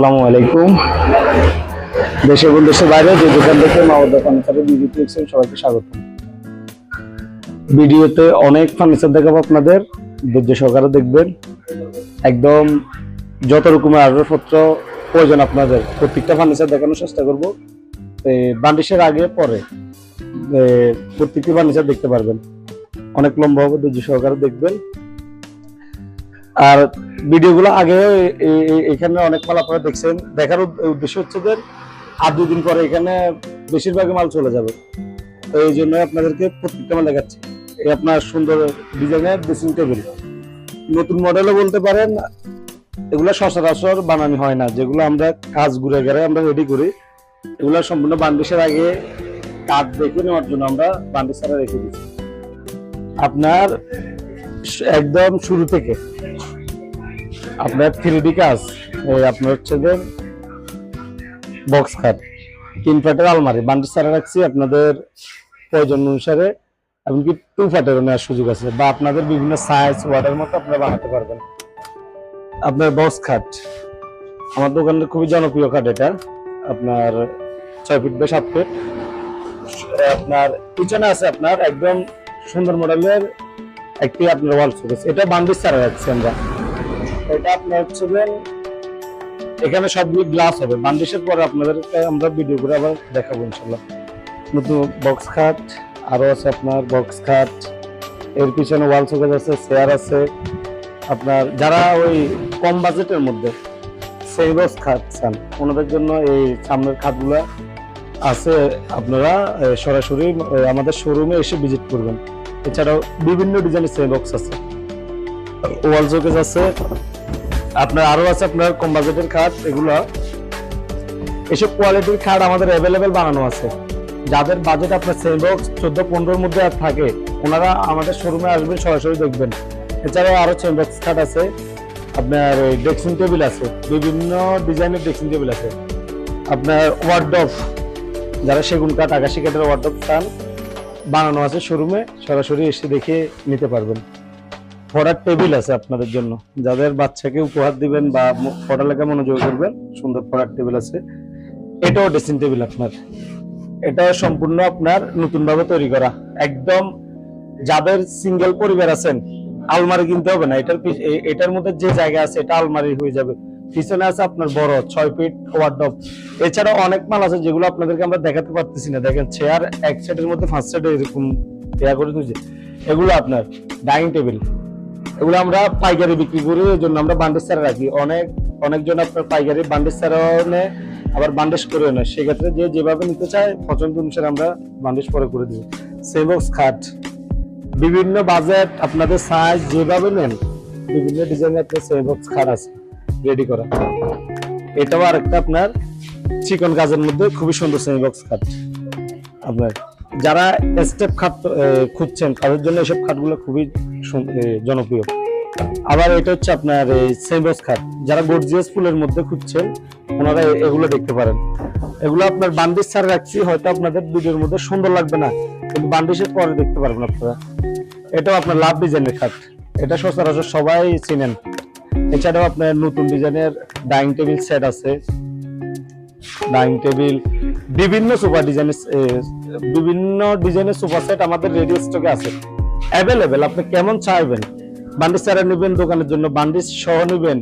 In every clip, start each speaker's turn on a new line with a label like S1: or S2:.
S1: আসসালামু আলাইকুম। দেশে এবং দেশের বাইরে যে দোকান থেকে মাওয়া ফার্নিচারের ভিডিও দেখছেন সবাইকে স্বাগত। ভিডিওতে অনেক ফার্নিচার দেখাবো আপনাদের, ধৈর্য সহকারে দেখবেন। একদম যত রকমের আসবাবপত্র প্রয়োজন আপনাদের, প্রত্যেকটা ফার্নিচার দেখানোর চেষ্টা করব। বান্ডিশের আগে, পরে প্রত্যেকটি ফার্নিচার দেখতে পারবেন। অনেক লম্বা হবে, ধৈর্য সহকারে দেখবেন। আর ভিডিওগুলো আগে এখানে অনেক মাল আপনারা দেখছেন। দেখার উদ্দেশ্য হচ্ছে যে, আর দুদিন পরে এখানে বেশিরভাগ মাল চলে যাবে। তো এই জন্য আপনাদেরকে প্রত্যেকটা মাল দেখাচ্ছি। এই আপনার সুন্দর ডিজাইনের ড্রেসিং টেবিল নতুন মডেলও বলতে পারেন, এগুলো সচরাচর বানানো হয় না। যেগুলো আমরা কাজ ঘুরে গেলে আমরা রেডি করি, এগুলো সম্পূর্ণ বান্ডিশের আগে কাঠ দেখে নেওয়ার জন্য আমরা বান্ডিশ ছাড়া রেখে দিচ্ছি আপনার একদম শুরু থেকে আপনার থ্রি কাজ, এই আপনার হচ্ছে যে বক্স খাট তিন ফাটের আলমারি। বান্ডিশ ছাড়া রাখছি, আপনাদের প্রয়োজন অনুসারে, এমনকি টু ফাটেরও নেওয়ার সুযোগ আছে, বা আপনাদের বিভিন্ন সাইজ ওয়ার্ডের মতো আপনারা বানাতে পারবেন। আপনার বক্স খাট আমার দোকানের খুবই জনপ্রিয় খাট এটা। আপনার ছয় ফিট বা সাত ফিট আপনার পিছনে আছে আপনার একদম সুন্দর মডেলের একটি আপনার ওয়াল শোকেস এটা বান্ডিশ ছাড়া রাখছি আমরা। এটা আপনার হচ্ছে এখানে সবগুলো গ্লাস হবে। বান্ডিশের পরে আপনাদেরকে আমরা ভিডিও করে আবার দেখাবো ইনশাল্লাহ নতুন বক্স খাট আরও আছে আপনার বক্স খাট এর পিছনে ওয়াল শোকেস আছে চেয়ার আছে। আপনার যারা ওই কম বাজেটের মধ্যে সেই বক্স খাট চান, ওনাদের জন্য এই সামনের খাটগুলো আছে। আপনারা সরাসরি আমাদের শোরুমে এসে ভিজিট করবেন। এছাড়াও বিভিন্ন ডিজাইনের সেই বক্স আছে। ওয়াল শোকেস আছে, আপনার আরও আছে আপনার কম বাজেটের খাট, এগুলো। এসব কোয়ালিটির খাট আমাদের অ্যাভেলেবেল বানানো আছে। যাদের বাজেট আপনার সেম বক্স চোদ্দ পনেরোর মধ্যে আর থাকে, ওনারা আমাদের শোরুমে আসবেন, সরাসরি দেখবেন। এছাড়াও আরও চেন বক্স খাট আছে, আপনার ওই ড্রেসিং টেবিল আছে, বিভিন্ন ডিজাইনের ড্রেসিং টেবিল আছে। আপনার ওয়ার্ডফ যারা সেগুন কাঠ, আকাশি কাঠের ওয়ার্ডফ চান, বানানো আছে শোরুমে সরাসরি এসে দেখে নিতে পারবেন। পড়ার টেবিল আছে আপনাদের জন্য। যাদের বাচ্চাকে উপহার দিবেন বা পড়ালেখা মনোযোগ করবেন, সুন্দর পড়ার টেবিল আছে। এটাও ড্রেসিং টেবিল আপনার। এটা সম্পূর্ণ আপনার নতুন ভাবে তৈরি করা। একদম যাদের সিঙ্গেল পরিবার আছেন, আলমারি কিনতে হবে না। এটার এটার মধ্যে যে জায়গা আছে, এটা আলমারি হয়ে যাবে। পিছনে আছে আপনার বড় ছয় ফিট ওয়ার্ডব এছাড়াও অনেক মাল আছে যেগুলো আপনাদেরকে আমরা দেখাতে পারতেছি না। দেখেন চেয়ার এক সাইডের মধ্যে, পাঁচ সাইডে এরকম ইয়া করে দিয়েছে। এগুলো আপনার ডাইনিং টেবিল এগুলো আমরা পাইকারি বিক্রি করি, এই জন্য আমরা বান্ডেজ ছাড়া রাখি। অনেক, অনেকজন আপনার পাইকারি বান্ডেজ ছাড়াও আবার বান্ডেজ করে নেয়। সেক্ষেত্রে যে যেভাবে নিতে চায়, পছন্দ অনুসারে আমরা বান্ডেজ পরে করে দিব সেবক্স খাট। বিভিন্ন বাজেট, আপনাদের সাইজ যেভাবে নেন, বিভিন্ন ডিজাইনের আপনার সেবক্স খাট আছে রেডি করা। এটাও আরেকটা আপনার চিকন কাজের মধ্যে খুবই সুন্দর সেমিবক্স খাট। আপনার যারা স্টেপ খাট খুঁজছেন, তাদের জন্য এসব খাটগুলো খুবই জনপ্রিয়। আবার এটা হচ্ছে আপনার এই সেমিবক্স খাট। যারা গর্জিয়াস ফুলের মধ্যে খুঁজছেন, ওনারা এগুলো দেখতে পারেন। এগুলো আপনার বান্ডিশ ছাড়া রাখছি, হয়তো আপনাদের ভিডিওর মধ্যে সুন্দর লাগবে না, কিন্তু বান্ডিশের পরে দেখতে পারবেন আপনারা। এটাও আপনার লাভ ডিজাইনের খাট। এটা সচরাচর সবাই চিনেন। এছাড়াও আপনার নতুন ডিজাইনের ডাইনিং টেবিল সেট আছে। ডাইনিং টেবিল, বিভিন্ন সোফা ডিজাইনের বিভিন্ন ডিজাইনের সোফা সেট আমাদের রেডি স্টকে আছে। অ্যাভেলেবেল আপনি কেমন চাইবেন? বান্ডিস ছাড়া নেবেন দোকানের জন্য বান্ডিস সহ নেবেন,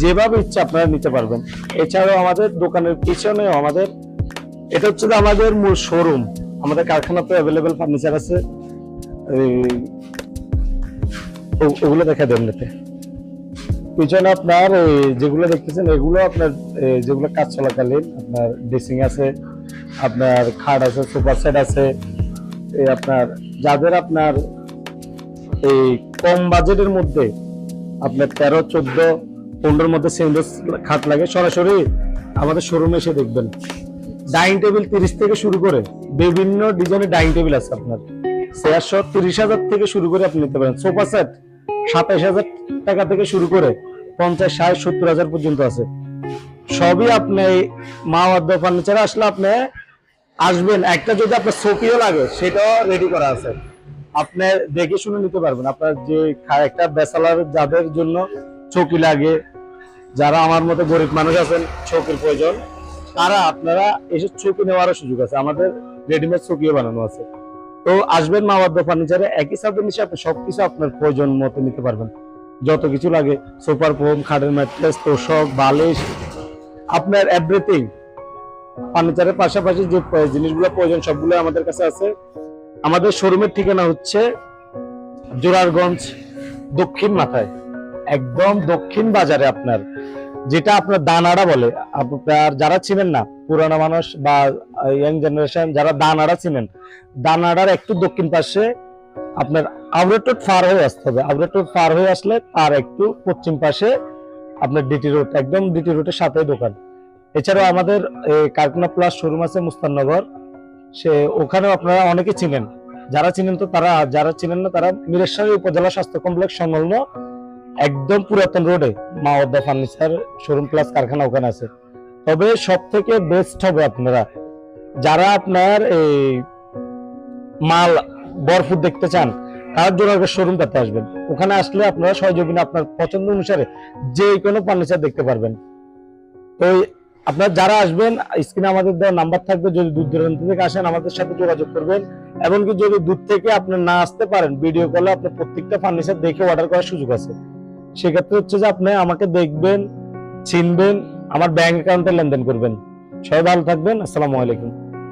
S1: যেভাবে ইচ্ছা আপনারা নিতে পারবেন। এছাড়াও আমাদের দোকানের পিছনেও আমাদের, এটা হচ্ছে আমাদের মূল শোরুম আমাদের কারখানাতে অ্যাভেলেবেল ফার্নিচার আছে। ওগুলো দেখা দেন পিছনে আপনার যেগুলো দেখতেছেন, এগুলো আপনার যেগুলো কাজ চলাকালীন আপনার ড্রেসিং আছে, আপনার খাট আছে সোফা সেট আছে আপনার, যাদের আপনার এই কম বাজেটের মধ্যে আপনার তেরো, চোদ্দ, পনেরোর মধ্যে সেন্ডোস খাট লাগে। সরাসরি আমাদের শোরুমে এসে দেখবেন। ডাইনিং টেবিল তিরিশ থেকে শুরু করে বিভিন্ন ডিজাইনের ডাইনিং টেবিল আছে আপনার। চেয়ারশো তিরিশ হাজার থেকে শুরু করে আপনি নিতে পারেন। সোফা সেট সাতাইশ হাজার টাকা থেকে শুরু করে পঞ্চাশ, ষাট, সত্তর হাজার পর্যন্ত আছে। সবই আপনি মা ওয়াদ্দ ফার্নিচার আসলে আপনি আসবেন। একটা যদি আপনার সোফিও লাগে, সেটাও রেডি করা আছে। আপনি দেখে শুনে নিতে পারবেন। আপনার যে একটা বেসালার যাদের জন্য চৌকি লাগে, যারা আমার মতো গরিব মানুষ আছেন চৌকির প্রয়োজন, তারা আপনারা এসে চৌকি নেওয়ারও সুযোগ আছে। আমাদের রেডিমেড চৌকিও বানানো আছে। তো আসবেন মাওয়াদ্দ ফার্নিচারে, একই সাথে নিচে আপনি সবকিছু আপনার প্রয়োজন মতো নিতে পারবেন। যত কিছু লাগে সুপার ফোম, খাটের ম্যাট্রেস, তোষক, বালিশ, আপনার এভরিথিং ফার্নিচারের পাশাপাশি যে জিনিসগুলো প্রয়োজন, সবগুলো আমাদের কাছে আছে। আমাদের শোরুমের ঠিকানা হচ্ছে জোরারগঞ্জ দক্ষিণ মাথায়, একদম দক্ষিণ বাজারে আপনার, যেটা আপনার দানাড়া বলে। আপনার যারা চিনেন না, পুরানো মানুষ বা ইয়াং জেনারেশন যারা দানাড়া চিনেন, দানাড়ার একটু দক্ষিণ পাশে আপনার আউরেটোড পার হয়ে আসতে হবে। আউরেটোড পার হয়ে আসলে তার একটু পশ্চিম পাশে আপনার ডিটি রোড, একদম ডিটি রোডের সাথে দোকান। এছাড়াও আমাদের কারখানা প্লাস শোরুম আছে মুস্তাননগর। সে ওখানেও আপনারা অনেকে চিনেন। যারা চিনেন তো তারা, যারা চিনেন না তারা মিরেশ্বরী উপজেলা স্বাস্থ্য কমপ্লেক্স সংলগ্ন একদম পুরাতন রোডে মাওয়াদ্দা ফার্নিচার শোরুম প্লাস কারখানা ওখানে আছে। তবে সব থেকে বেস্ট হবে আপনারা, যারা আপনার এই মাল বরফুট দেখতে চান, তার জন্য শোরুমটাতে আসবেন। ওখানে আসলে আপনারা সহযোগিতা আপনার পছন্দ অনুসারে যে কোনো ফার্নিচার দেখতে পারবেন। তো আপনার যারা আসবেন স্ক্রিনে আমাদের দেওয়া নাম্বার থাকবে, যদি দূর দূরান্ত থেকে আসেন, আমাদের সাথে যোগাযোগ করবেন। এমনকি যদি দূর থেকে আপনি না আসতে পারেন ভিডিও কলে আপনার প্রত্যেকটা ফার্নিচার দেখে অর্ডার করার সুযোগ আছে। সেক্ষেত্রে হচ্ছে যে আপনি আমাকে দেখবেন, চিনবেন, আমার ব্যাংক অ্যাকাউন্টে লেনদেন করবেন। সবাই ভালো থাকবেন, আসসালামু আলাইকুম।